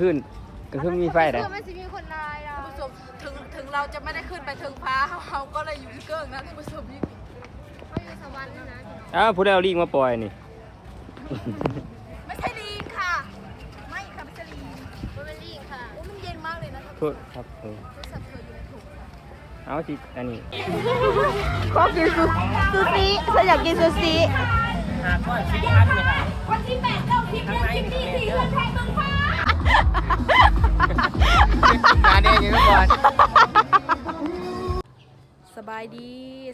ขึ้นก็คือมีไฟได้คือมันสิมีคนลายอะท่านผู้ชมถึงถึงเราจะไม่ได้ขึ้นไปถึงฟ้าเราก็เลยอยู่ที่เกิ้งนะท่านผู้ชมนี่เขาอยู่สวรรค์แล้วนะพี่น้องอ้าวผู้ใดเอาลิงมาปล่อยนี่ ไม่ใช่ลิงค่ะ ไม่ค่ะไม่ใช่ลิงมันเป็นลิงค่ะโอ้มันเย็นมากเลยนะท่านโทษครับเออผู้ชมเธออยู่ในถุงค่ะเอาสิอันนี้ขอกินซูซูชิฉันอยากกินซูชิมาเนี่ยยั งไม่ก่อนสบายดี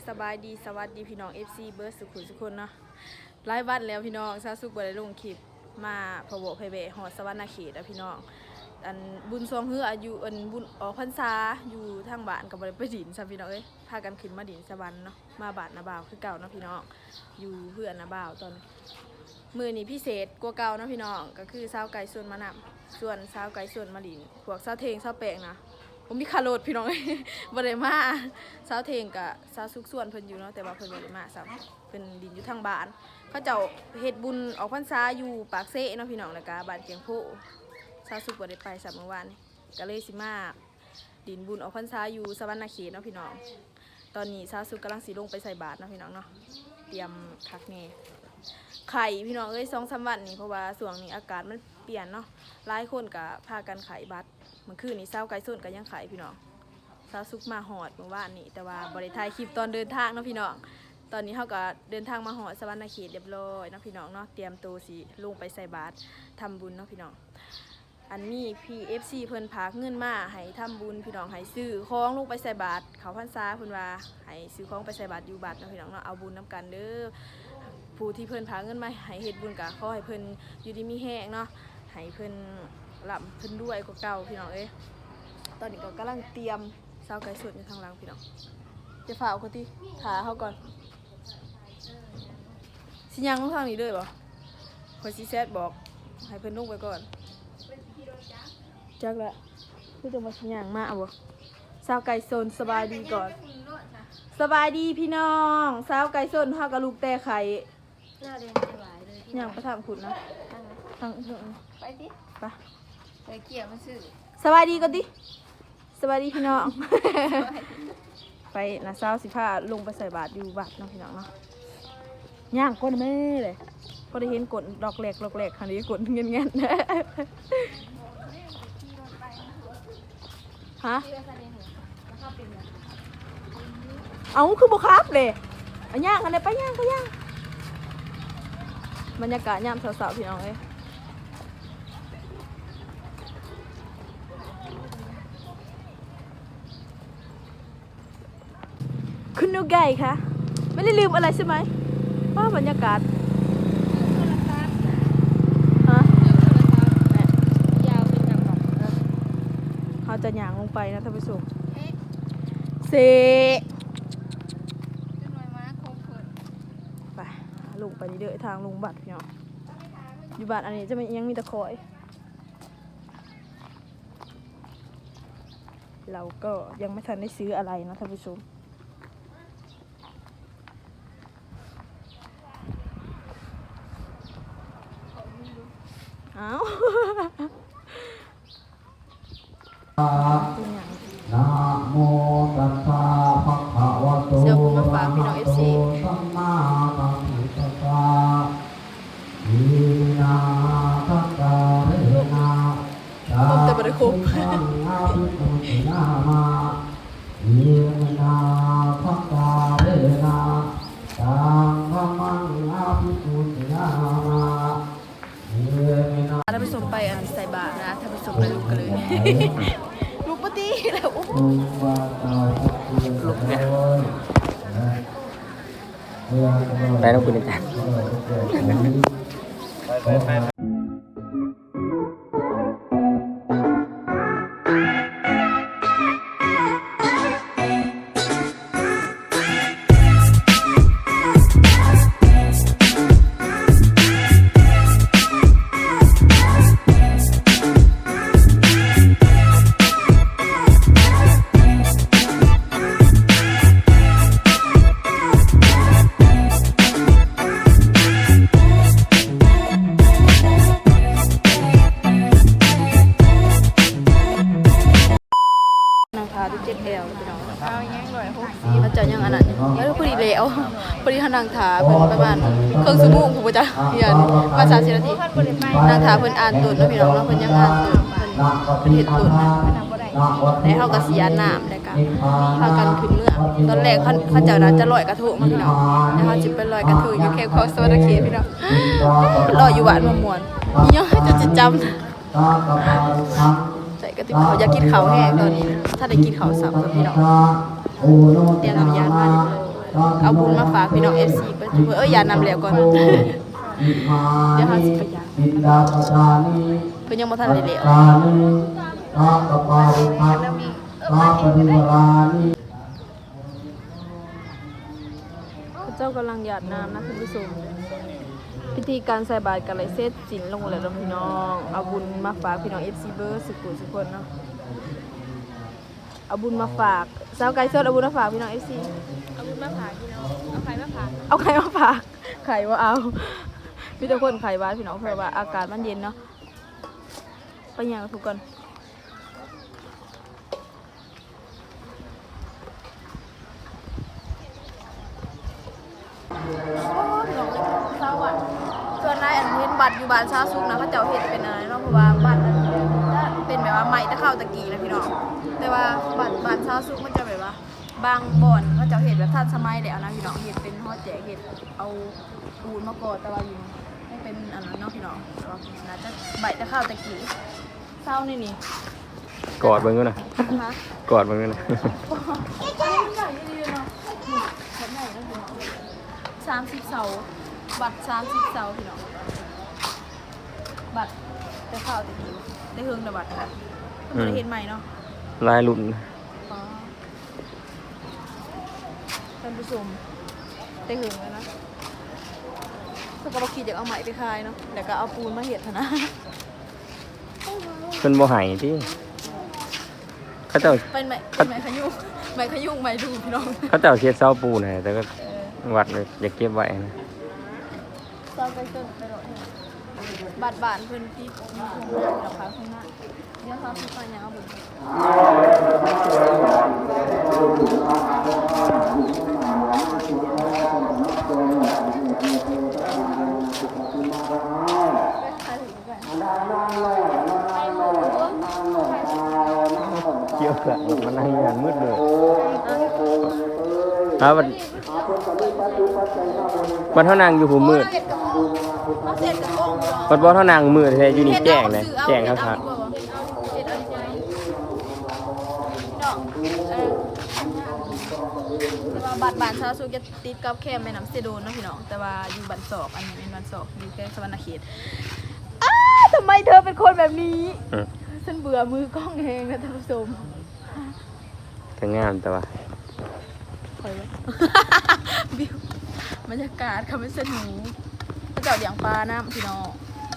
สบายดีสวัสดีพี่น้อง FC เบิร์ดสุขุนสุคนเนาะไล่บ้านแล้วพี่น้องซาสุกบได้ลงคลิปมาพะโบเพเบหอดสวรรณเขตอะพี่น้องอันบุญทรงเฮืออายุอันบุญออกพรรษาอยู่ทางบ้านกับบริไปดินซะพี่น้องเอ้ยพากันขึ้นมาดินสวรรค์เนาะมาบาทนาบ่าวคือเก่าเนาะพี่น้องอยู่เพื่อนนาบ่าวตอนมือนี้พิเศษกว่าเก่าเนาะพี่น้องก็คือสาวไก่ส่วนมานำ ส่วนสาวไก่ส่วนมาดินพวกสาวเทงสาวแปลงนะผมมีคาร์โรดพี่น้องเอ้ยบ่ได้มาสาวเทงกับสาวสุกส่วนเพิ่นอยู่เนาะแต่ว่าเพิ่นบ่ได้มาซ้ำเพิ่นดินอยู่ทางบ้าน เขาเจ้าเฮ็ดบุญออกพรรษาอยู่ปากเซ่เนาะพี่น้องแล้วก็บ้านเกียงโพชาวสุขบ่ได้ไปสัปเมื่อวานก็เลยสิมาดินบุญออกพรรษาอยู่สวรรณเขตเนาะพี่น้อง ตอนนี้ชาวสุขกำลังสีลงไปใส่บาตรเนาะพี่น้องเนาะเตรียมคักแน่ไข่พี่น้องเอ้ยสองสามวันนี่เพราะว่าส่วงนี้อากาศมัน เปลี่ยนเนาะหลายคนก็พากันไข่บัตรเมื่อคืนนี้เศร้าไก่ส้นก็ยังไข่พี่น้องชาวสุขมาหอดเมื่อวานนี้แต่ว่าบริทายคลิปตอนเดินทางเนาะพี่น้องตอนนี้เขาก็เดินทางมาหอดสวรรณเขตเรียบร้อยเนาะพี่น้องเนาะเตรียมตัวสิลงไปใส่บาตรทำบุญเนาะพี่น้องอันนี้ PFC เพิ่นพากเงินมาให้ทำบุญพี่น้องให้ซื้อของลงไปใส่บาตรเขาพรรษาเพิ่นว่าให้ซื้อของไปใส่บาตรอยู่บาตรเนาะพี่น้องเนาะเอาบุญนํกันเด้อผู้ที่เพิ่นพากเงินมาให้เฮ็ดบุญก็ขอให้เพิ่นอยู่ดีมีแห้งเนาะ ให้เพิ่นร่ำเพิ่นด้วยกว่าเก่าพี่น้องเอ้ยตอนนี้ก็กำลังเตรียมเสาไก่สดอยู่ทางหลังพี่น้องจะฝ่าเอาคนที่ถาเขาก่อนสิยังลงทางนี้เด้อบ่ขอยสิแซดบอกให้เพิ่นลงไปก่อนจักละคือจะมาชิ้นอย่างมากบ่สาวไก่โซนสบายดีก่อน สบายดีพี่น้องสาวไก่โซนพากับลูกแต่ไข่หน้าเรียนไม่ไหวเลยพี่อย่างประทามขุดนะทางเถอะ ไปดิไปไปเกี่ยวมันซื้อสบายดีก่อนดิสบายดีพี่น้อง ไปนะสาวสิพาลงไปใส่บาตรอยู่บาตรเนาะพี่น้องเนาะย่างก้นแม่เลยพอได้เห็นกดดอกแหลกดอกแหลกคันนี้กดเงี้ยเงี้ยฮะเอาคือบุครับเลยเอาย่างกันเลยไปย่างไปย่างบรรยากาศยามสาวๆพี่น้องเอ้ย นุกไก่คะไม่ได้ลืมอะไรใช่ไหมว่าบรรยากาศฮะเนี่ยาวเป็นย่างของเขาจะหยางลงไปนะท่านผู้ชมเซขึ้นหน่อยมาคงเพิ่นไปลงไปนี่เด้อทางลงบัตรพี่น้องอยู่บัตรอันนี้จะมียังมีตะคอยเราก็ยังไม่ทันได้ซื้ออะไรนะท่านผู้ชม เอาเป็นหยังนะโมตัสสะ ไปแล้วคุณอาจารย์ นั่งถาเพิ่นประมาณครึ่องชั่วโมงผมก็จะเรียนภาษาสินาทีนั่งถาเพิ่นอ่านตุนแล้วพี่น้องเพิ่นยังอ่านตุนเพิ่นเพิ่นเฮ็ดตุนนะแล้วเฮาก็สิยน้ำแล้วก็พากันขึ้นเมื่อตอนแรกเขาเขาเจ้าน่าจะลอยกระทงมาพี่น้องแล้วเขาสิไปลอยกระทงอยู่แคมป์คอสวรรค์เขตพี่น้องลอยอยู่บ้านมะม่วนอีหยังจะจะจำใส่กระติบเขาอยากกินเขาแห้งตอนนี้ ถ้าได้กินเขาสับพี่น้องเตรียมทำยามาเรียบร้อย เอาบุญมาฝากพี่น้อง FC เพิ่นเอ้ยยานำแล้วก่อนเดี๋ยวหาสิไปย่างเพิ่นยังบ่ทันได้แล้วกานิกากปาริพัตกาปริวรานิพระเจ้ากำลังหยาดน้ำนะคุณผู้ชมพิธีการใส่บาตรกันเลยเสร็จสิ้นลงแล้วเนาะพี่น้อง เอาบุญมาฝากพี่น้อง FC เบอร์สุกุสุกคนเนาะ เอาบุญมาฝากสาวไก่สดเอาบุญมาฝากพี่น้อง FC เอาบุญมาฝากพี่น้องเอาไข่มาฝากเอาไข่มาฝากไข่ว่าเอามีแต่คนไข่บ้านพี่น้องเพราะว่าอากาศมันเย็นเนาะไปยังกับทุกคนเศร้าอะส่วนนายอันเห็นบัตรอยู่บ้านชาซุกนะเขาเจ้าเห็ดเป็นอะไรเนาะเพราะว่าบัตรอันเป็นแบบว่าใหม่ตะเข้าตะกี้นะพี่น้องแต่ว่า บัตรบ้านชาซุกมันจะแบบว่า บางบ่อนเขาเจ้าเห็ดแบบทันสมัยแล้วนะพี่น้องเห็ดเป็นห่อแจกเห็ดเอาปูนมาก่อแต่ว่าอยู่ไม่เป็นอันนั้นเนาะพี่น้องแต่ว่าน่าจะใบตะเข้าตะกี้เศร้านี่นี่กอดเบิ่งดูนะฮะกอดเบิ่งดูนะสามสิบเสาบัตรสามสิบเสาพี่น้องบัตรได้ข่าวตะกี้ได้เฮิงแต่บัตรค่ะเพิ่งได้เห็นใหม่เนาะ ลายรุ่นอ๋อท่านผู้ชมได้เฮิงแล้วนะสกปรกขีดอยากเอาใหม่ไปขายเนาะเดี๋ยวก็เอาปูนมาเห็ดเถอะนะเพิ่นบ่ให้ติเขาเจ้าเป็นไหมเป็นไหมขยุ่งไหมขยุ่งไหมดูพี่น้องเขาเจ้าเฮ็ดเสาปูนให้แต่ก็เออวัดเลยอยากเก็บไว้นะเศร้าไปเติมไปโหลดเนี่ย บัตรบานเพิ่นที่มีโครงงานดอกฟ้าข้างหน้าเดี๋ยวเขาที่ไปยังเอาบุญเกี่ยวกับมันนั่งงานมืดเลยครับวันวันเท่านางอยู่หูมืด เอาเสร็จกับโอ่งเหรอวันบ่เท่านางมืดแท้อยู่นี่แจ้งเลยแจ้งครับครับเฮ็ดเอาดีกว่าเนาะเออแต่ว่าบัตรบานชาวสุกจะติดกับแค่แม่น้ำเซโดนเนาะพี่น้องแต่ว่าอยู่บันศอกอันนี้เป็นบันศอกอยู่แค่สวรรณเขตอ้าทำไมเธอเป็นคนแบบนี้อืมฉันเบื่อมือกล้องเองนะท่านผู้ชมก็งามแต่ว่าคอยไว้บิวบรรยากาศค่ะไม่สนุก พระเจ้าเลี้ยงปลาน้ำพี่น้อง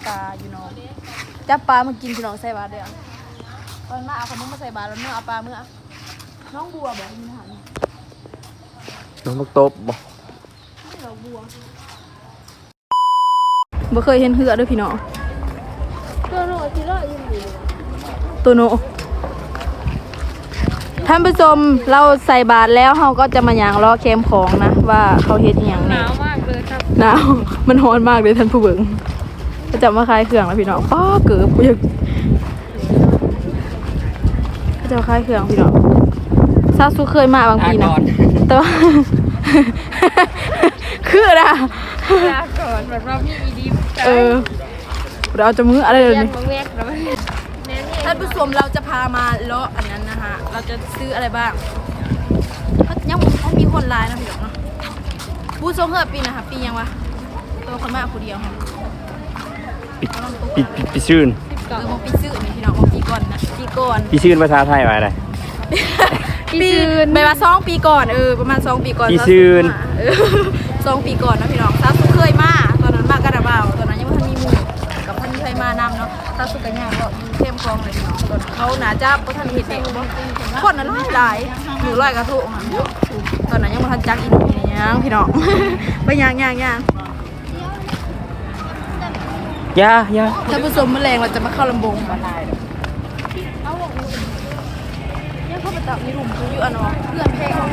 ปลาอยู่น้องจับปลามากินพี่น้องใส่บาตรเดียวตอนมาเอาขนมมาใส่บาตรแล้วเมื่อเอาปลาเมื่อน้องบัวบอกมีอาหารน้องบักตบบ่เราบัวบ่เคยเห็นเหือด้วยพี่น้องตัวโน้ตที่รอดยังอยู่ตัวโนท่านผู้ชมเราใส่บาตรแล้วเราก็จะมาย่างล้อแคมของนะ ว่าเขาเฮ็ดอหย่างหแนี่ หนาวมันร้อนมากเลยท่านผู้เบิ่งก็จะมาคลายเครื่องแล้วพี่น้องป้าเกือบกูอยากก็จะมาคลายเครื่องพี่น้องซาซุเคยมาบางปีนะแต่ว่าคือนะลาก่อนแบบเรามีอีดีมเออเราจะมืออะไรเลยยันี่งมาแวกเราไม่แน่นี่ท่านผู้ชมเราจะพามาเลาะอันนั้นนะคะเราจะซื้ออะไรบ้างเขายังเขามีคนไลน์นะพี่น้องเนาะ บูโซเฮือปีนะคะปียังวะตัวคนมากคนเดียวค่ะปีปีปีชื่นเออมองปีซื้อนี่พี่น้องมองปีก่อนนะปีก่อนปีชื่นภาษาไทยว่าอะไร ปีไปมาสองปีก่อนเออประมาณสองปีก่อนปีซื่นเออสองปีก่อนนะพี่น้องซาสุเคยมาตอนนั้นมากระดาบ่าวตอนนั้นยังไม่ทันมีหมู่กับท่านเคยมานำเนาะซาสุกันย่างก็อยู่เข้มคลองเลยพี่น้องตอนเขาหนาจับเพราะท่านเห็นเด็กคนนั้นหลายหลายหนูลอยกระทงอะตอนนั้นยังไม่ทันจักอีหนูนี่ ยังพี่น้อง ไปย่างย่างย่างยายาท่านผู้ชมแมลงเราจะมาเข้าลำบงก่อนยังเข้าไปตับมีหลุมอยู่อันเนาะเพื่อนแพงน้อง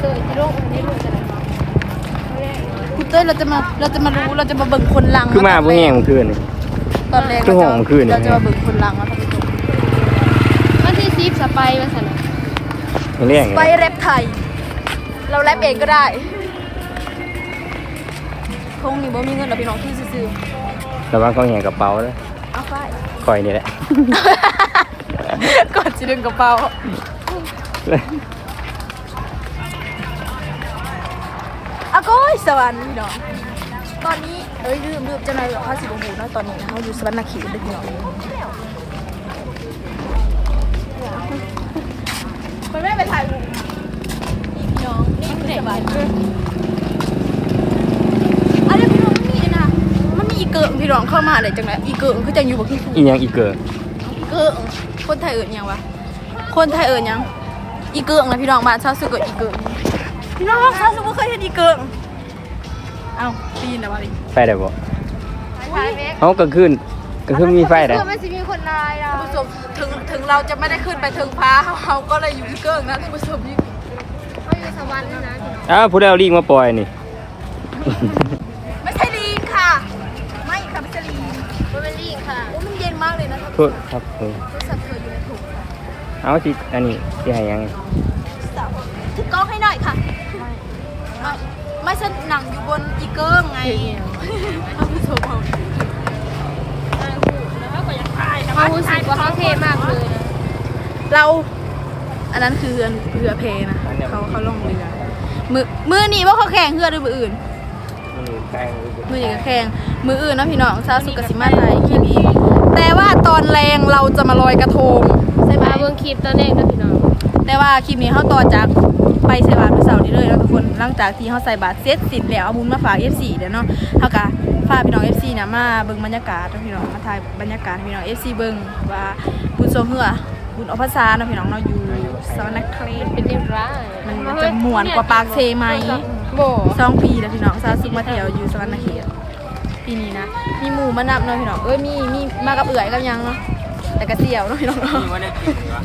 เตยที่โลกอันนี้ลูกจะอะไรมาคุณเต้ยเราจะมาเราจะมารู้เราจะมาเบิ่งคนลังคือมาบ่แห้งเมื่อคืนนี่ตอนแรกเมื่อคืนนี่เราจะมาเบิ่งคนลังว่าท่านผู้ชมวันที่ซีฟสไปมาสั่นมันเรียกไปแรปไทย เราแรปเองก็ได้คงนี่บ่มีเงินหรอกพี่น้องที่ซื้อระวังเขาแหงกระเป๋าเด้อๆเอาไป คอยนี่แหละ ก่อนจะดึงกระเป๋า อาก้อยสวรรค์พี่น้องตอนนี้ เอ้ยลืมลืมจะนายแบบข้าสิบโมงนะตอนนี้นะเขาอยู่สวรรค์นาขีเด้อพี่น้องมันไม่ไปถ่ายรูปนี่ พี่น้องนี่คือสบายอันนี้พี่น้องมันมีอันนะมันมีอีเกิงพี่น้องเข้ามาเลยจังไรอีเกิงคือจังอยู่บอกที่อีหยังอีเกิดเกิงคนไทยเอิญยังวะคนไทยเอิญยัง อีเกิงนะพี่น้องบ้านชาวสุกเอิญอีเกิงพี่น้องชาวสุกบ่เคยเห็นอีเกิงเอ้าปีนนะวะดิไฟได้บ่ใช่ไหมเฮากลางคืนกลางคืนมีไฟได้เพื่อมันจะมีคนลายเราท่านผู้ชมถึงถึงเราจะไม่ได้ขึ้นไปถึงฟ้าเราก็เลยอยู่อีเกิงนะท่านผู้ชมนี่เขาอยู่ส วรรค์แล้วนะอ้าวผู้ใดเอาลิงมาปล่อยนี่ ไม่ใช่ลีนค่ะ ไม่ค่ะไม่ใช่ลีนมันเป็นลิงค่ะโอ้มันเย็นมากเลยนะโทษครับเออโทรศัพท์เธออยู่ในถุงเอาสิอันนี้สิให้หยังสาวถือกล้องให้หน่อยค่ะ ไม่ไม่ใช่หนังอยู่บนอีเกิงไงท่านผู้ชมเอาเขารู้สึกว่าเขาเท่มากเลยนะเรา อันนั้นคือเรือเรื อเพนะเขาเขาลงเรือมือมือนี่ว่าเขาแข่งเรือหรือมืออื่น มันอยู่ใกล้มือนี่ก็แข่งมืออื่นเนาะพี่น้องซาสุกสิมาไทยคลิปนี้แต่ว่าตอนแรงเราจะมาลอยกระทงใช่ไหมมาเบิ่งคลิปตอนแรกนะพี่น้องแต่ว่าคลิปนี้เขาต่อจากไปใส่บาตรวันเสาร์นี้เลยเนาะทุกคนหลังจากที่เขาใส่บาตรเสร็จสิ้นแล้วเอาบุญมาฝาก F4 เดี๋ยวเนาะเขากะฝากพี่น้อง F4 นะมาเบิ่งบรรยากาศเนาะพี่น้องมาถ่ายบรรยากาศให้พี่น้อง F4 เบิ่งว่าบุญทรงเหือ บุญออกพรรษาเนาะพี่น้องเนาะอยู่สวรรณครินทร์เป็นเรียบร้อยมันมันจะม่วนกว่าปากเซไหมโบสองปีแล้วพี่น้องซาซุกมาเที่ยวอยู่สวรรณเขตปีนี้นะมีหมู่มานับเนาะพี่น้องเอ้ยมีมีมากับเอื่อยกับยังเนาะแต่ก็เสี่ยวเนาะพี่น้องเนาะมีว่าได้กินวะ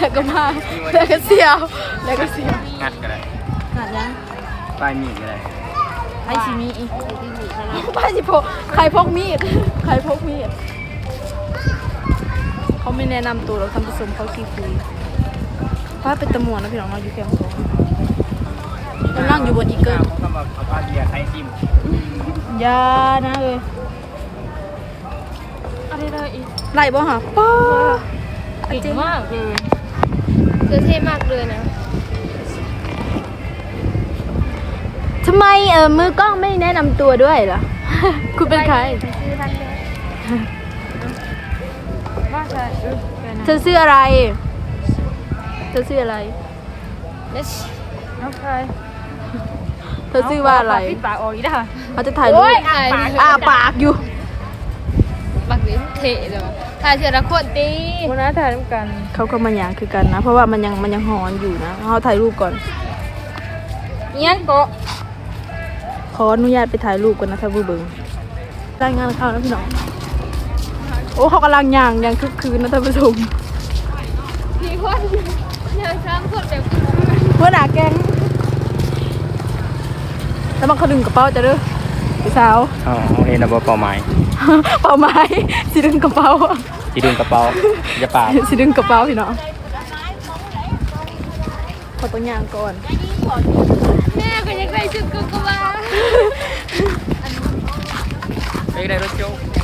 แล้วก็มาแล้วก็เสี่ยวแล้วก็เสี่ยวงัดก็ได้หาดยังปลายมีดก็ได้ไอชิมีอีกไปสิพกใครพกมีดใครพกมีด เขาไม่แนะนำตัวเราทำผสมเขาขี้คุยว่าเป็นตะมวนนะพี่น้องเราะอยู่แคมป์สองกำลังอยู่บนอีเกิลเขาก็มาเอาปลาเบียร์ไทยซิมอยานะเลยอะไรเลยอีกไล่บ่ฮะป้าเก่งมากเลยเธอเท่มากเลยนะทำไมเออมือกล้องไม่แนะนำตัวด้วยเหรอ คุณเป็นใคร เลยว่าใครเธอชื่ออะไรเธอชื่ออะไรเนชโอเคเธอชื่อว่าอะไรปิดปากออกอีกแล้วเขาจะถ่ายรูปโอ้ยอายอาปากอยู่ปากลิ้นเทะเลยวะถ่ายเสียละคนตีวันนั้นถ่ายร่วมกัน เขาก็มาอย่างคือกันนะ เพราะว่ามันยังมันยังหอนอยู่นะเขาถ่ายรูปก่อนเงี้ยก็ขออนุญาตไปถ่ายรูปก่อนนะท่านผู้เบิงรายงานข่าวนะพี่น้อง โอ้เขากำลังย่างย่างคึกคืนนะท่านผู้ชมมีคนยังช้ำคนแบบเพื่อนหนาแกงแล้วมันเขาดึงกระเป๋าจะเด้อพี่สาวอ๋อเห็นแล้วบ่เป้าหมายเป่าไม้สิดึงกระเป๋าสิดึงกระเป๋าอย่าปากสิดึงกระเป๋าพี่น้องขอตัวอย่างก่อนแม่ก็ยังได้ชุดกุกวาไปได้รถโจ๊ก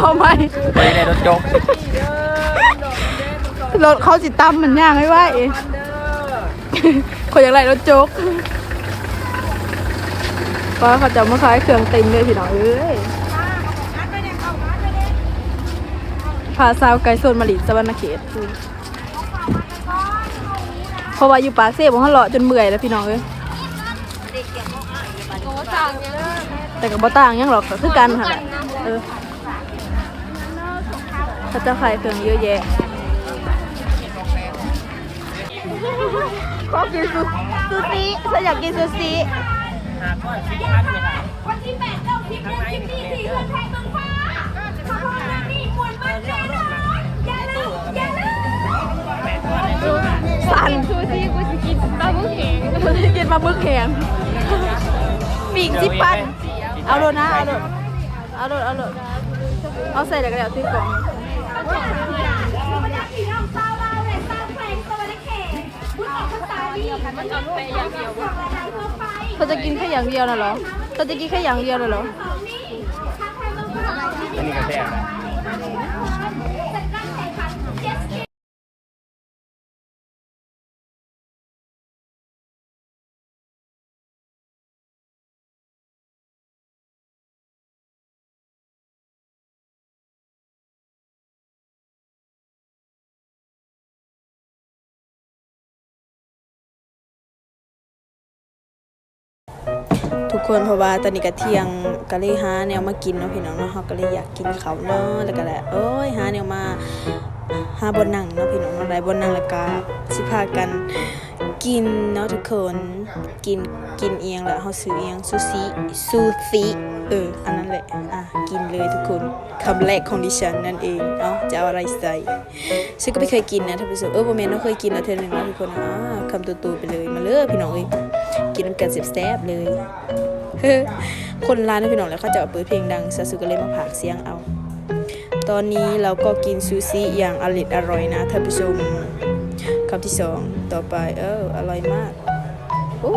เป่าไม้ไปได้รถโจ๊กรถเขาสิตั้มมันย่างไม่ไหวคนอยากไล่รถโจ๊กเพราะเขาจะมาขายเครื่องเต็มเลยพี่น้องเอ้ยพาสาวไก่โซนมาลินสวรรณเขตเพราะว่าอยู่ปากเซ่บของเขาเลาะจนเมื่อยแล้วพี่น้องเอ้ยโอ้สั่งเนี่ยแต่กับบ่ต่างหยังหรอกก็คือกันค่ะแหละเออ เขาจะขายเครื่องเยอะแยะขอกินซูซูชิฉันอยากกินซูชิสั่นชูชีกูจะกินปลาบุ้งแข็งกินมาบึกแข็งปีกสิบปันเอาโดนะเอาโลดเอาโลดเอาโลดเอาใส่แล้วก็เดี๋ยวที่กล่อง เขาจะกินแค่อย่างเดียวน่ะเหรอเขาจะกินแค่อย่างเดียวน่ะเหรอ อันนี้ก็แซ่บนะ คนเพราะว่าตอนนี้ก็เที่ยงก็เลยหาแนวมากินเนาะพี่น้องเนาะเขาก็เลยอยากกินเขาเนาะแล้วก็แหละเอ้ยหาแนวมาหาบนนั่งเนาะพี่น้องเนาะได้บนนั่งแล้วก็สิพากันกินเนาะทุกคนกินกินเอียงแหละเฮาซื้อเอียงซูชิซูชิเอออันนั้นแหละอะกินเลยทุกคนคำแรกของดิฉันนั่นเองเนาะจะเอาอะไรใส่ซึ่งก็ไม่เคยกินนะท่านผู้ชมเออบ่แม่นเนาเคยกินแล้วเทื่อหนึงเนาะทุกคนอ่าคำโตๆไปเลยมาเลยพี่น้องเอ้ยกินน้ำกันแซ่บๆเลย คนร้านนะพี่น้องแล้วเขาจะเปิดเพลงดังซาสุก็เลยมาผากเสียงเอา ตอนนี้เราก็กินซูชิอย่างอร่อยอร่อยนะท่านผู้ชมคำที่สองต่อไปเอออร่อยมากโอ้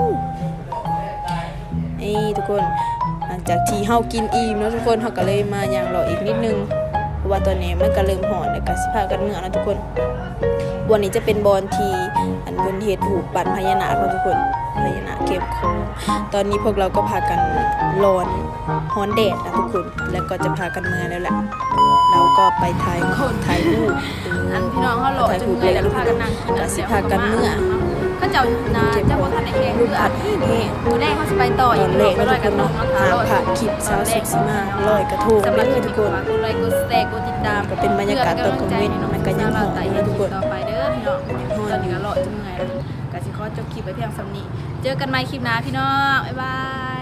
นี่ทุกคนหลังจากที่เฮากินอิ่มเนาะทุกคนเฮาก็เลยมาอย่างรออีกนิดนึงเพราะว่าตอนนี้มันก็เริ่มหอนแล้วก็สิพากันเมื่อนะทุกคนวันนี้จะเป็นบอลทีอันบนเฮดหูปปั่นพญานาคเนาะทุกคน พญานาคเก็บโคงตอนนี้พวกเราก็พากันร้อนฮ้อนแดดนะทุกคน แล้วก็จะพากันเมื่อแล้วแหละเราก็ไปถ่ายคนถ่ายรูปอันพี่น้องเขาหล่อถ่ายจนรูปเลเลยยแล้วพากันนั่งกินก็สิพากันเมื่อเขาเจ้านาเจ้าบ่ทันได้แข่งรูเรือปผัดแห้งมือแรกเขาสิไปต่อตอีอกนรแรอบกไปนะลทุอยกกคระนทงเนาะนะคะหาผ่าคลิปสาวเซ็กซี่มาลอยกระทงสำหรับเลคลิยปทุกนี้คนฝากกดไลค์กดแชร์กดติดตามก็เป็นบรรยากาศตอนกลางวันมันก็ยังหอมอยู่นะทุกคนต่อไปเด้อพี่น้องตอนนี้ก็รอ จะขอจบคลิปไปเพียงสำนี้ เจอกันใหม่คลิปหน้าพี่น้อง บ๊ายบาย